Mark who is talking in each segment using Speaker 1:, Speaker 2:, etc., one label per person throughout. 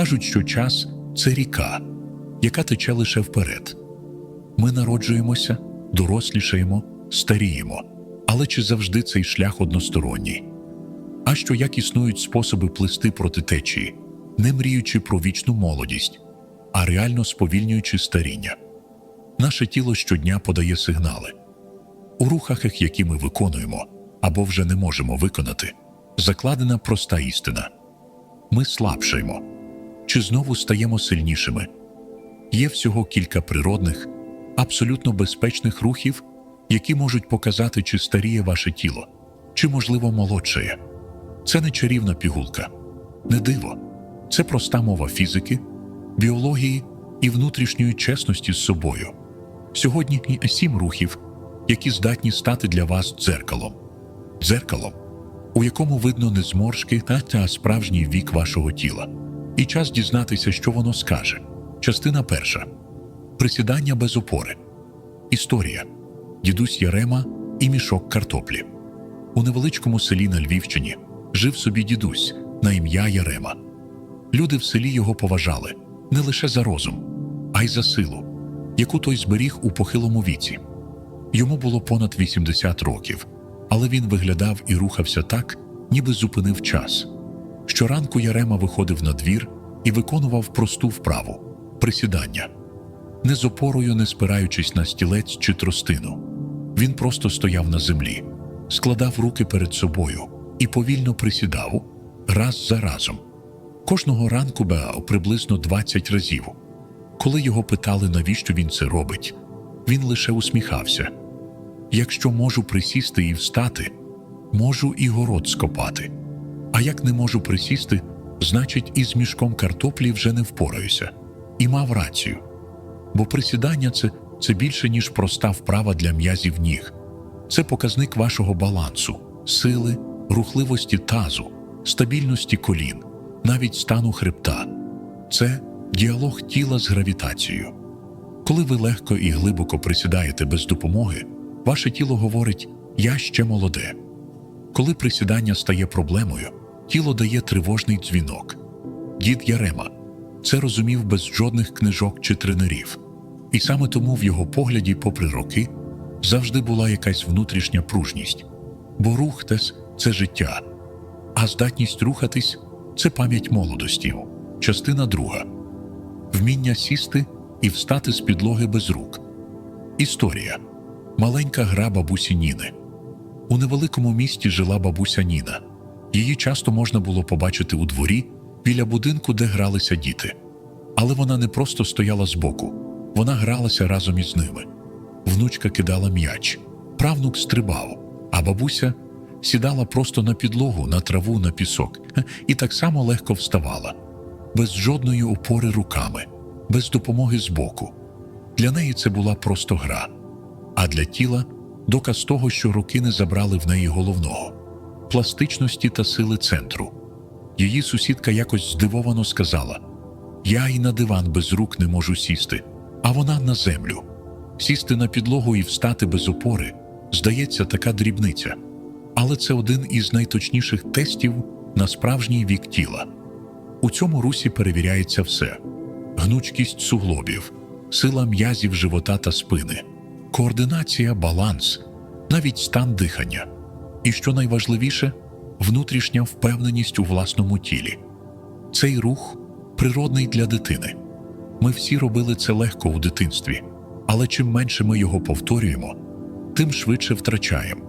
Speaker 1: Кажуть, що час це ріка, яка тече лише вперед. Ми народжуємося, дорослішаємо, старіємо. Але чи завжди цей шлях односторонній? А що як існують способи плисти проти течії, не мріючи про вічну молодість, а реально сповільнюючи старіння? Наше тіло щодня подає сигнали. У рухах, які ми виконуємо або вже не можемо виконати, закладена проста істина. Ми слабшаємо чи знову стаємо сильнішими. Є всього кілька природних, абсолютно безпечних рухів, які можуть показати, чи старіє ваше тіло, чи, можливо, молодшає. Це не чарівна пігулка, не диво, це проста мова фізики, біології і внутрішньої чесності з собою. Сьогодні сім рухів, які здатні стати для вас дзеркалом. Дзеркалом, у якому видно не зморшки та, та справжній вік вашого тіла. І час дізнатися, що воно скаже. Частина перша присідання без опори. Історія дідусь Ярема і мішок картоплі. У невеличкому селі на Львівщині жив собі дідусь на ім'я Ярема. Люди в селі його поважали не лише за розум, а й за силу, яку той зберіг у похилому віці. Йому було понад 80 років, але він виглядав і рухався так, ніби зупинив час. Щоранку Ярема виходив на двір і виконував просту вправу присідання, не з опорою, не спираючись на стілець чи тростину. Він просто стояв на землі, складав руки перед собою і повільно присідав раз за разом. Кожного ранку Беа приблизно 20 разів. Коли його питали, навіщо він це робить, він лише усміхався. Якщо можу присісти і встати, можу і город скопати. А як не можу присісти, значить, із мішком картоплі вже не впораюся. І мав рацію. Бо присідання це, це більше, ніж проста вправа для м'язів ніг. Це показник вашого балансу, сили, рухливості тазу, стабільності колін, навіть стану хребта. Це діалог тіла з гравітацією. Коли ви легко і глибоко присідаєте без допомоги, ваше тіло говорить Я ще молоде. Коли присідання стає проблемою, тіло дає тривожний дзвінок. Дід Ярема це розумів без жодних книжок чи тренерів, і саме тому в його погляді, попри роки, завжди була якась внутрішня пружність. Бо рух тес це життя, а здатність рухатись це пам'ять молодості. Частина друга вміння сісти і встати з підлоги без рук. Історія маленька гра бабусі Ніни. У невеликому місті жила бабуся Ніна. Її часто можна було побачити у дворі біля будинку, де гралися діти. Але вона не просто стояла збоку, вона гралася разом із ними. Внучка кидала м'яч, правнук стрибав, а бабуся сідала просто на підлогу, на траву, на пісок і так само легко вставала, без жодної опори руками, без допомоги збоку. Для неї це була просто гра, а для тіла доказ того, що роки не забрали в неї головного пластичності та сили центру. Її сусідка якось здивовано сказала: Я і на диван без рук не можу сісти, а вона на землю. Сісти на підлогу і встати без опори здається така дрібниця, але це один із найточніших тестів на справжній вік тіла. У цьому русі перевіряється все: гнучкість суглобів, сила м'язів живота та спини, координація, баланс, навіть стан дихання. І що найважливіше, внутрішня впевненість у власному тілі. Цей рух природний для дитини. Ми всі робили це легко у дитинстві, але чим менше ми його повторюємо, тим швидше втрачаємо.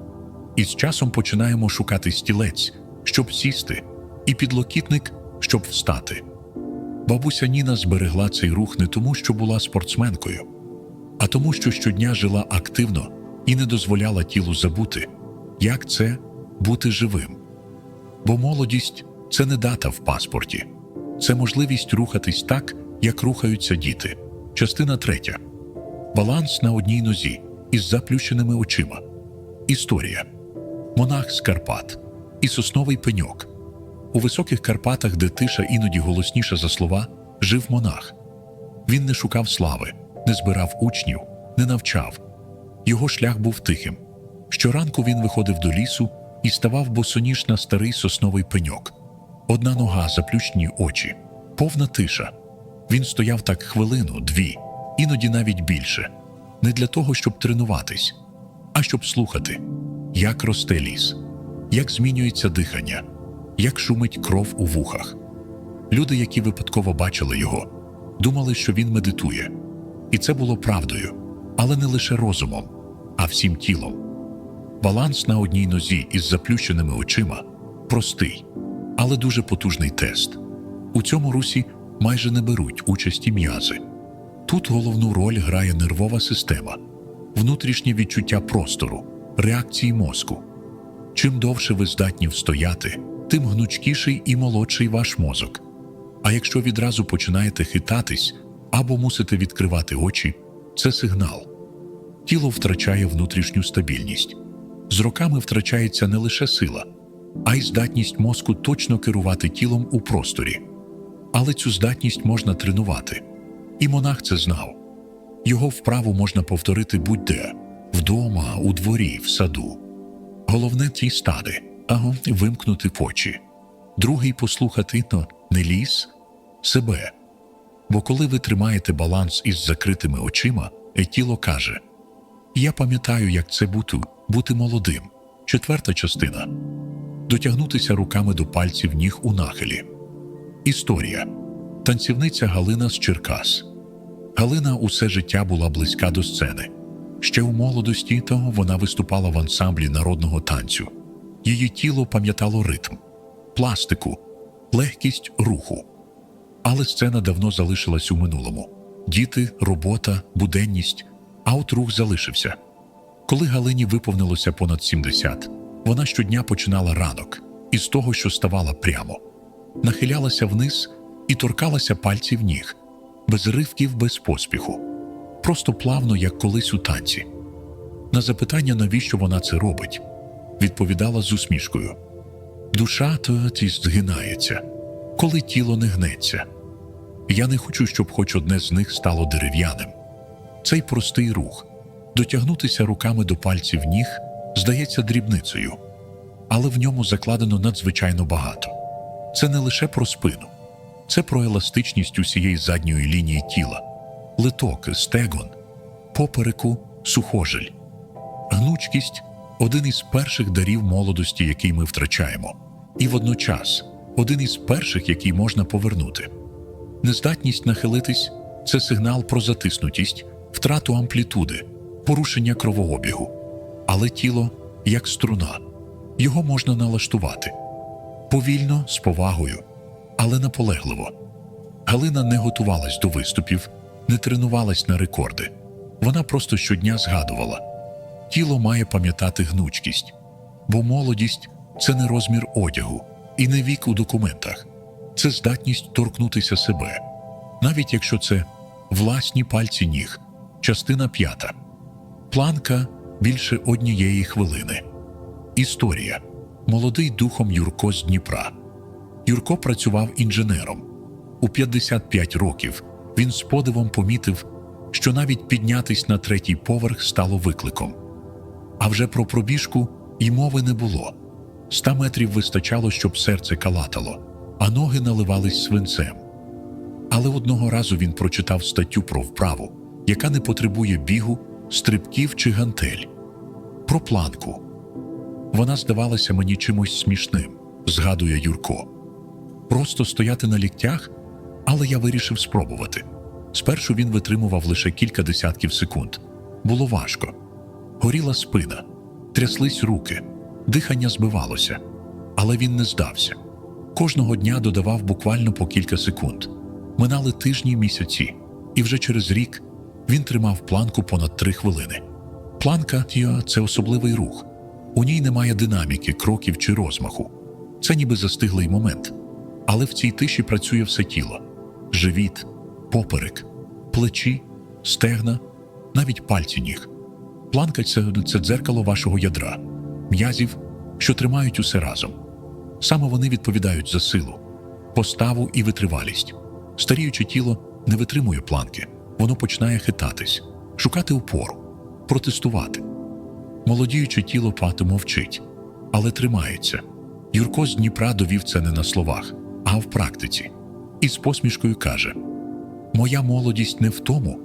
Speaker 1: І з часом починаємо шукати стілець, щоб сісти, і підлокітник, щоб встати. Бабуся Ніна зберегла цей рух не тому, що була спортсменкою, а тому, що щодня жила активно і не дозволяла тілу забути, як це бути живим. Бо молодість це не дата в паспорті, це можливість рухатись так, як рухаються діти. Частина третя баланс на одній нозі із заплющеними очима. Історія монах з Карпат і сосновий пеньок. У високих Карпатах, де тиша іноді голосніша за слова, жив монах. Він не шукав слави, не збирав учнів, не навчав. Його шлях був тихим. Щоранку він виходив до лісу і ставав босоніж на старий сосновий пеньок. Одна нога, заплющені очі, Повна тиша. Він стояв так хвилину, дві, іноді навіть більше, не для того, щоб тренуватись, а щоб слухати, як росте ліс, як змінюється дихання, як шумить кров у вухах. Люди, які випадково бачили його, думали, що він медитує. І це було правдою, але не лише розумом, а всім тілом. Баланс на одній нозі із заплющеними очима простий, але дуже потужний тест. У цьому русі майже не беруть участі м'язи. Тут головну роль грає нервова система, внутрішнє відчуття простору, реакції мозку. Чим довше ви здатні встояти, тим гнучкіший і молодший ваш мозок. А якщо відразу починаєте хитатись або мусите відкривати очі, це сигнал. Тіло втрачає внутрішню стабільність. З роками втрачається не лише сила, а й здатність мозку точно керувати тілом у просторі. Але цю здатність можна тренувати. І монах це знав. Його вправу можна повторити будь-де вдома, у дворі, в саду. Головне ті стади, ага, вимкнути очі. Другий послухати но не ліс, себе. Бо коли ви тримаєте баланс із закритими очима, е, тіло каже: Я пам'ятаю, як це бути, бути молодим. Четверта частина дотягнутися руками до пальців ніг у нахилі. Історія танцівниця Галина з Черкас. Галина усе життя була близька до сцени. Ще у молодості того вона виступала в ансамблі народного танцю. Її тіло пам'ятало ритм, пластику, легкість руху. Але сцена давно залишилась у минулому: діти, робота, буденність, а от рух залишився. Коли Галині виповнилося понад 70, вона щодня починала ранок із того, що ставала прямо, нахилялася вниз і торкалася пальців ніг, без ривків, без поспіху, просто плавно, як колись у танці. На запитання, навіщо вона це робить, відповідала з усмішкою: душа то ті згинається, коли тіло не гнеться. Я не хочу, щоб хоч одне з них стало дерев'яним. Цей простий рух дотягнутися руками до пальців ніг здається дрібницею, але в ньому закладено надзвичайно багато. Це не лише про спину, це про еластичність усієї задньої лінії тіла, литок, стегон, попереку, сухожиль. Гнучкість один із перших дарів молодості, який ми втрачаємо, і водночас один із перших, який можна повернути. Нездатність нахилитись це сигнал про затиснутість, втрату амплітуди, порушення кровообігу. Але тіло як струна, його можна налаштувати повільно, з повагою, але наполегливо. Галина не готувалась до виступів, не тренувалась на рекорди. Вона просто щодня згадувала: тіло має пам'ятати гнучкість, бо молодість це не розмір одягу і не вік у документах, це здатність торкнутися себе, навіть якщо це власні пальці ніг, частина п'ята, планка більше однієї хвилини. Історія. Молодий духом Юрко з Дніпра. Юрко працював інженером. У 55 років він з подивом помітив, що навіть піднятись на третій поверх стало викликом. А вже про пробіжку й мови не було. Ста метрів вистачало, щоб серце калатало, а ноги наливались свинцем. Але одного разу він прочитав статтю про вправу, яка не потребує бігу, стрибків чи гантель. Про планку. Вона здавалася мені чимось смішним, згадує Юрко. Просто стояти на ліктях, але я вирішив спробувати. Спершу він витримував лише кілька десятків секунд. Було важко. Горіла спина, тряслись руки, дихання збивалося, але він не здався. Кожного дня додавав буквально по кілька секунд. Минали тижні місяці, і вже через рік він тримав планку понад три хвилини. Планка тіо, це особливий рух. У ній немає динаміки, кроків чи розмаху. Це ніби застиглий момент. Але в цій тиші працює все тіло: живіт, поперек, плечі, стегна, навіть пальці ніг. Планка це, це дзеркало вашого ядра, м'язів, що тримають усе разом. Саме вони відповідають за силу, поставу і витривалість. Старіюче тіло не витримує планки, воно починає хитатись, шукати опору, протестувати. Молодіюче тіло пати мовчить, але тримається. Юрко з Дніпра довів це не на словах, а в практиці. і з посмішкою каже: Моя молодість не в тому,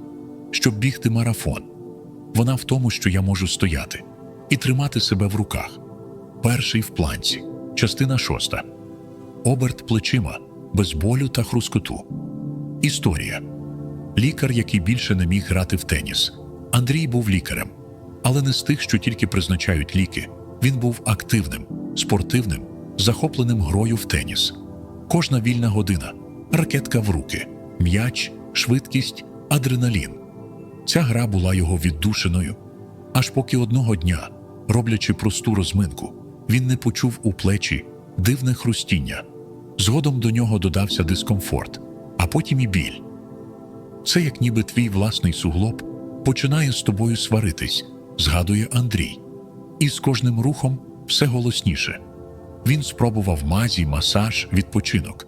Speaker 1: щоб бігти марафон. Вона в тому, що я можу стояти і тримати себе в руках. Перший в планці, частина шоста. Оберт плечима без болю та хрускоту. Історія. Лікар, який більше не міг грати в теніс. Андрій був лікарем, але не з тих, що тільки призначають ліки. Він був активним, спортивним, захопленим грою в теніс. Кожна вільна година, ракетка в руки, м'яч, швидкість, адреналін. Ця гра була його віддушиною, аж поки одного дня, роблячи просту розминку, він не почув у плечі дивне хрустіння. Згодом до нього додався дискомфорт, а потім і біль. Це як ніби твій власний суглоб починає з тобою сваритись, згадує Андрій. І з кожним рухом все голосніше. Він спробував мазі, масаж, відпочинок.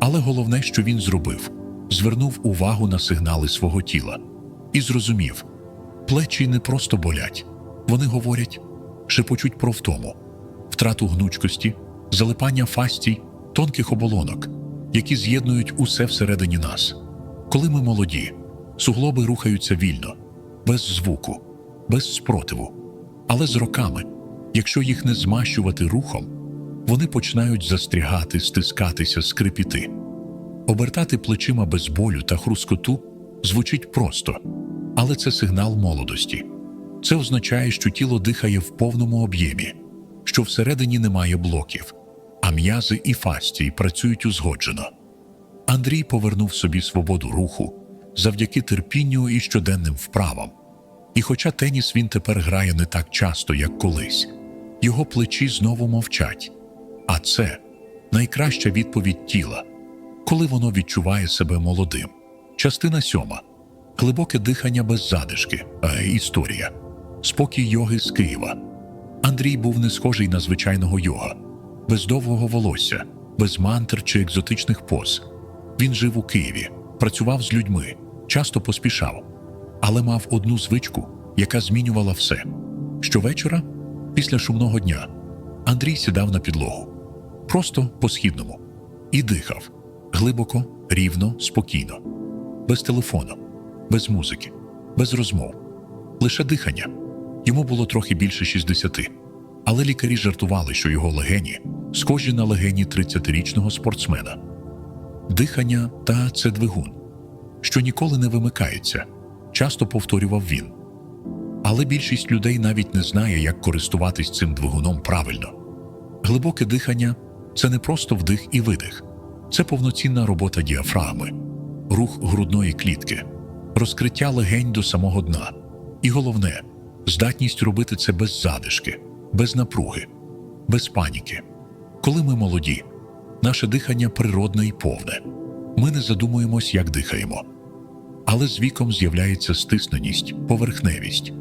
Speaker 1: Але головне, що він зробив, звернув увагу на сигнали свого тіла і зрозумів, плечі не просто болять, вони говорять, шепочуть про втому, втрату гнучкості, залипання фастій, тонких оболонок, які з'єднують усе всередині нас. Коли ми молоді, суглоби рухаються вільно, без звуку, без спротиву. Але з роками, якщо їх не змащувати рухом, вони починають застрягати, стискатися, скрипіти. Обертати плечима без болю та хрускоту звучить просто, але це сигнал молодості. Це означає, що тіло дихає в повному об'ємі, що всередині немає блоків, а м'язи і фастії працюють узгоджено. Андрій повернув собі свободу руху завдяки терпінню і щоденним вправам. І хоча теніс він тепер грає не так часто, як колись, його плечі знову мовчать. А це найкраща відповідь тіла, коли воно відчуває себе молодим. Частина сьома глибоке дихання без задишки, а історія, спокій йоги з Києва. Андрій був не схожий на звичайного йога, без довгого волосся, без мантр чи екзотичних поз. Він жив у Києві, працював з людьми, часто поспішав, але мав одну звичку, яка змінювала все. Щовечора, після шумного дня, Андрій сідав на підлогу, просто по східному, і дихав глибоко, рівно, спокійно, без телефону, без музики, без розмов, лише дихання. Йому було трохи більше 60, але лікарі жартували, що його легені схожі на легені 30-річного спортсмена. Дихання та це двигун, що ніколи не вимикається, часто повторював він. Але більшість людей навіть не знає, як користуватись цим двигуном правильно. Глибоке дихання це не просто вдих і видих, це повноцінна робота діафрагми, рух грудної клітки, розкриття легень до самого дна. І головне здатність робити це без задишки, без напруги, без паніки. Коли ми молоді, наше дихання природне і повне. Ми не задумуємось, як дихаємо. Але з віком з'являється стисненість, поверхневість,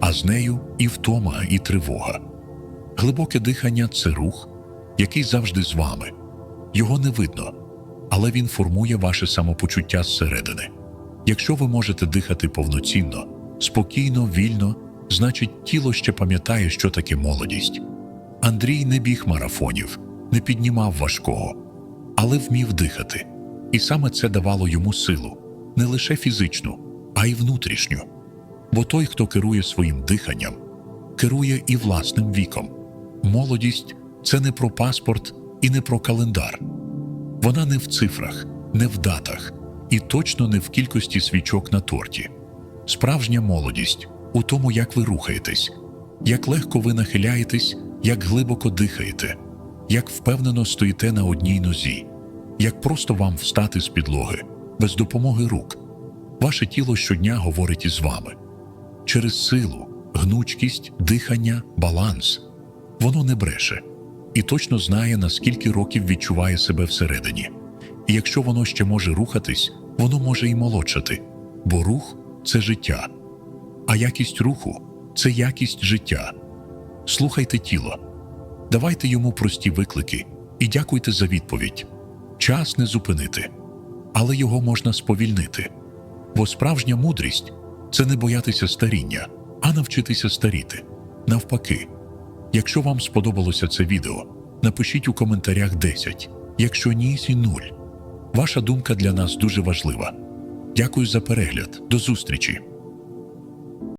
Speaker 1: а з нею і втома, і тривога. Глибоке дихання це рух, який завжди з вами. Його не видно, але він формує ваше самопочуття зсередини. Якщо ви можете дихати повноцінно, спокійно, вільно, значить тіло ще пам'ятає, що таке молодість. Андрій не біг марафонів, не піднімав важкого, але вмів дихати. І саме це давало йому силу не лише фізичну, а й внутрішню. Бо той, хто керує своїм диханням, керує і власним віком. Молодість це не про паспорт і не про календар. Вона не в цифрах, не в датах і точно не в кількості свічок на торті. Справжня молодість у тому, як ви рухаєтесь, як легко ви нахиляєтесь, як глибоко дихаєте, як впевнено стоїте на одній нозі, як просто вам встати з підлоги без допомоги рук. Ваше тіло щодня говорить із вами через силу, гнучкість, дихання, баланс. Воно не бреше і точно знає, наскільки років відчуває себе всередині. І якщо воно ще може рухатись, воно може і молодшати, бо рух це життя, а якість руху це якість життя. Слухайте тіло, давайте йому прості виклики і дякуйте за відповідь. Час не зупинити, але його можна сповільнити. Бо справжня мудрість це не боятися старіння, а навчитися старіти. Навпаки, якщо вам сподобалося це відео, напишіть у коментарях 10, якщо ні, сі 0. Ваша думка для нас дуже важлива. Дякую за перегляд. До зустрічі!